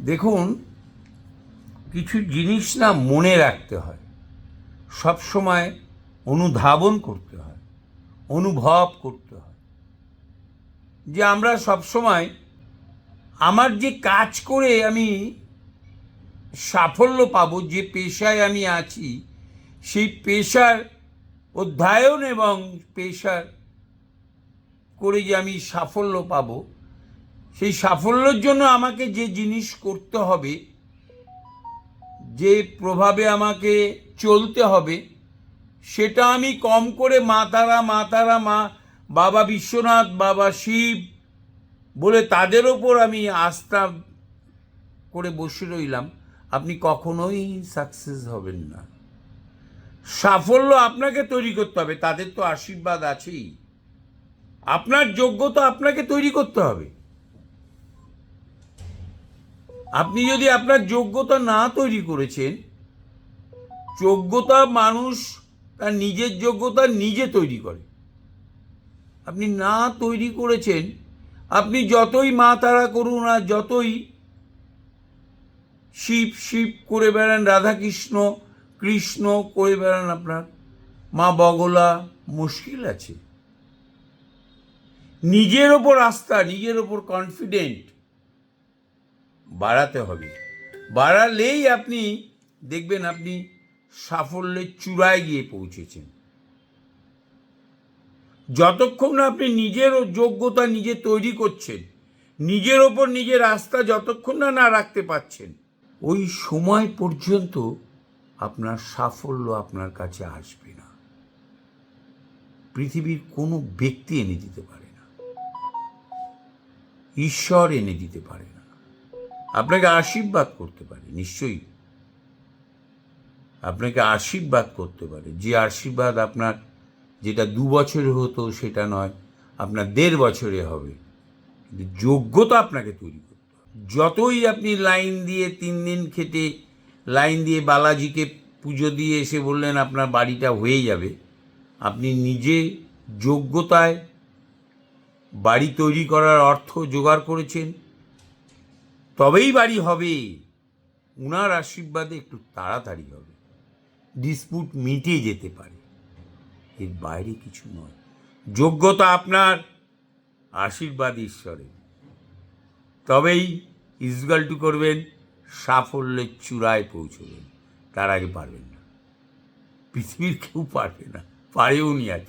দেখুন, কিছু জিনিস না মনে রাখতে হয়। সব সময় অনুধাবন করতে হয়, অনুভব করতে হয়। যে আমরা সব সময় আমার যে কাজ করে আমি সাফল্য পাবো, যে পেশায় আমি আছি, সেই পেশার অধ্যায়ন এবং পেশার করে যে আমি সাফল্য পাবো সেই সাফল্যের জন্য আমাকে যে জিনিস করতে হবে, যে প্রভাবে আমাকে চলতে হবে, সেটা আমি কম করে মা তারা মা তারা, মা, বাবা বিশ্বনাথ, বাবা শিব বলে তাদের ওপর আমি আস্থা করে বসে রইলাম। আপনি কখনোই সাকসেস হবেন না। সাফল্য আপনাকে তৈরি করতে হবে, তাদের তো আশীর্বাদ আছেই। আপনার যোগ্যতা আপনাকে তৈরি করতে হবে। আপনি যদি আপনার যোগ্যতা না তৈরি করেছেন, যোগ্যতা মানুষ তার নিজের যোগ্যতা নিজে তৈরি করে। আপনি না তৈরি করেছেন, আপনি যতই মা তারা করুন আর যতই শিব শিব করে বেড়ান, রাধাকৃষ্ণ, কৃষ্ণ করে বেড়ান আপনার, মা বগলা মুশকিল আছে। নিজের ওপর আস্থা, নিজের ওপর কনফিডেন্ট বাড়াতে হবে। বাড়ালেই আপনি দেখবেন আপনি সাফল্যের চূড়ায় গিয়ে পৌঁছেছেন। যতক্ষণ না আপনি নিজের যোগ্যতা নিজে তৈরি করছেন, নিজের ওপর নিজের রাস্তা যতক্ষণ না না রাখতে পারছেন, ওই সময় পর্যন্ত আপনার সাফল্য আপনার কাছে আসবে না। পৃথিবীর কোনো ব্যক্তি এনে দিতে পারে না। ঈশ্বর এনে দিতে পারে না। আপনাকে আশীর্বাদ করতে পারে, নিশ্চয়ই। আপনাকে আশীর্বাদ করতে পারে। যে আশীর্বাদ আপনার যেটা দু বছরে হতো সেটা নয়, আপনার দেড় বছরে হবে। কিন্তু যোগ্যতা আপনাকে তৈরি করতে হবে। যতই আপনি লাইন দিয়ে তিন দিন খেটে, লাইন দিয়ে বালাজিকে পুজো দিয়ে এসে বললেন, আপনার বাড়িটা হয়ে যাবে। আপনি নিজে যোগ্যতায় বাড়ি তৈরি করার অর্থ জোগাড় করেছেন। তবেই বাড়ি হবে। উনার আশীর্বাদে একটু তাড়াতাড়ি হবে। ডিসপুট মিটে যেতে পারে। এর বাইরে কিছু নয়। যোগ্যতা আপনার, আশীর্বাদ ঈশ্বরের। তবেই ইজগাল টু করবেন, সাফল্যের চূড়ায় পৌঁছবেন। তার আগে পারবেন না। পৃথিবীর কেউ পারবে না। পারেও নি আজ।